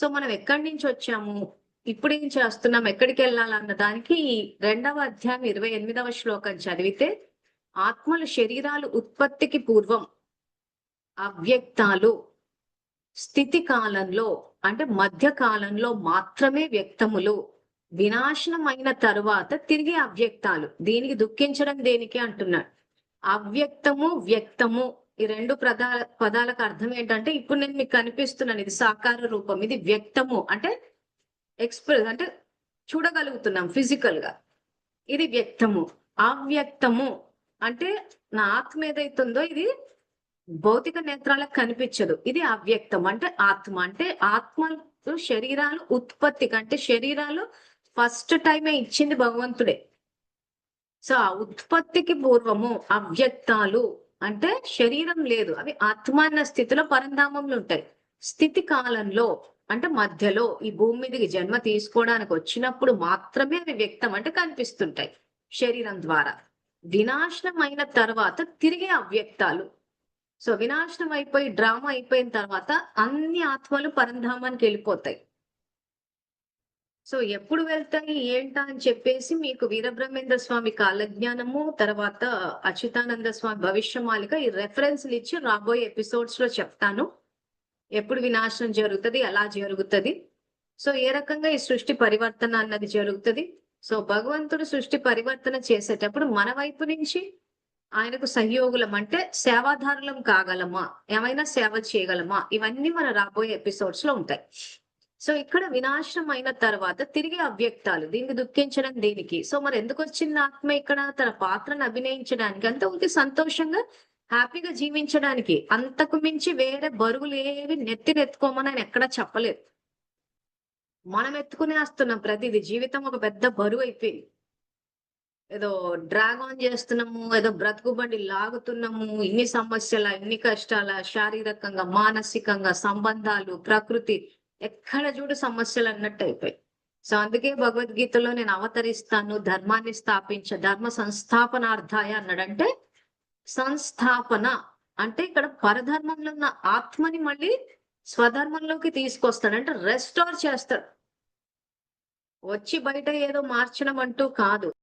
So మనం ఎక్కడి నుంచి వచ్చాము? ఇప్పుడు ఏం చేస్తున్నాం? ఎక్కడికి వెళ్ళాలన్న దానికి ఈ రెండవ అధ్యాయం ఇరవై ఎనిమిదవ శ్లోకం చదివితే ఆత్మలు శరీరాలు ఉత్పత్తికి పూర్వం అవ్యక్తాలు స్థితి కాలంలో అంటే మధ్య కాలంలో మాత్రమే వ్యక్తములు వినాశనం అయిన తరువాత తిరిగి అవ్యక్తాలు. దీనికి దుఃఖించడం దేనికి అంటున్నాడు? అవ్యక్తము వ్యక్తము ఈ రెండు ప్రధాన పదాలకు అర్థం ఏంటంటే ఇప్పుడు నేను మీకు కనిపిస్తున్నాను ఇది సాకార రూపం ఇది వ్యక్తము అంటే ఎక్స్ప్రెస్ అంటే చూడగలుగుతున్నాం ఫిజికల్గా ఇది వ్యక్తము. అవ్యక్తము అంటే నా ఆత్మ ఏదైతుందో ఇది భౌతిక నేత్రాలకు కనిపించదు. ఇది అవ్యక్తం అంటే ఆత్మ అంటే ఆత్మలు శరీరాలు ఉత్పత్తి అంటే శరీరాలు ఫస్ట్ టైమే ఇచ్చింది భగవంతుడే. సో ఆ ఉత్పత్తికి పూర్వము అవ్యక్తాలు అంటే శరీరం లేదు. అవి ఆత్మాన్న స్థితిలో పరంధామంలో ఉంటాయి. స్థితి కాలంలో అంటే మధ్యలో ఈ భూమి మీదకి జన్మ తీసుకోవడానికి వచ్చినప్పుడు మాత్రమే అవి వ్యక్తం అంటే కనిపిస్తుంటాయి శరీరం ద్వారా. వినాశనం అయిన తర్వాత తిరిగి అవ్యక్తాలు. సో వినాశనం అయిపోయి డ్రామా అయిపోయిన తర్వాత అన్ని ఆత్మలు పరంధామానికి వెళ్ళిపోతాయి. సో ఎప్పుడు వెళ్తాయి ఏంటా అని చెప్పేసి మీకు వీరబ్రహ్మేంద్ర స్వామి కాలజ్ఞానము తర్వాత అచ్యుతానంద స్వామి భవిష్యమాలిక ఈ రెఫరెన్స్లు ఇచ్చి రాబోయే ఎపిసోడ్స్లో చెప్తాను. ఎప్పుడు వినాశనం జరుగుతుంది ఎలా జరుగుతుంది. సో ఏ రకంగా ఈ సృష్టి పరివర్తన అన్నది జరుగుతుంది. సో భగవంతుడు సృష్టి పరివర్తన చేసేటప్పుడు మన వైపు నుంచి ఆయనకు సహయోగులం అంటే సేవాదారులం కాగలమా? ఏమైనా సేవ చేయగలమా? ఇవన్నీ మన రాబోయే ఎపిసోడ్స్లో ఉంటాయి. సో ఇక్కడ వినాశనం అయిన తర్వాత తిరిగి అవ్యక్తాలు దీనికి దుఃఖించడం దేనికి? సో మరి ఎందుకు వచ్చింది ఆత్మ ఇక్కడ తన పాత్రను అభినయించడానికి? అంత ఉంది సంతోషంగా హ్యాపీగా జీవించడానికి. అంతకు మించి వేరే బరువులు ఏవి నెత్తినెత్తుకోమని ఆయన ఎక్కడా చెప్పలేదు. మనం ఎత్తుకునే వస్తున్నాం ప్రతిది. జీవితం ఒక పెద్ద బరువు అయిపోయింది. ఏదో డ్రాగన్ చేస్తున్నాము ఏదో బ్రతుకు బండి లాగుతున్నాము. ఇన్ని సమస్యల ఇన్ని కష్టాల శారీరకంగా మానసికంగా సంబంధాలు ప్రకృతి ఎక్కడ చూడు సమస్యలు అన్నట్టు అయిపోయి సో అందుకే భగవద్గీతలో నేను అవతరిస్తాను ధర్మాన్ని స్థాపించ ధర్మ సంస్థాపనార్థాయ అన్నాడంటే సంస్థాపన అంటే ఇక్కడ పరధర్మంలో ఉన్న ఆత్మని మళ్ళీ స్వధర్మంలోకి తీసుకొస్తాడు అంటే రెస్టోర్ చేస్తాడు. వచ్చి బయట ఏదో మార్చడం అంటూ కాదు.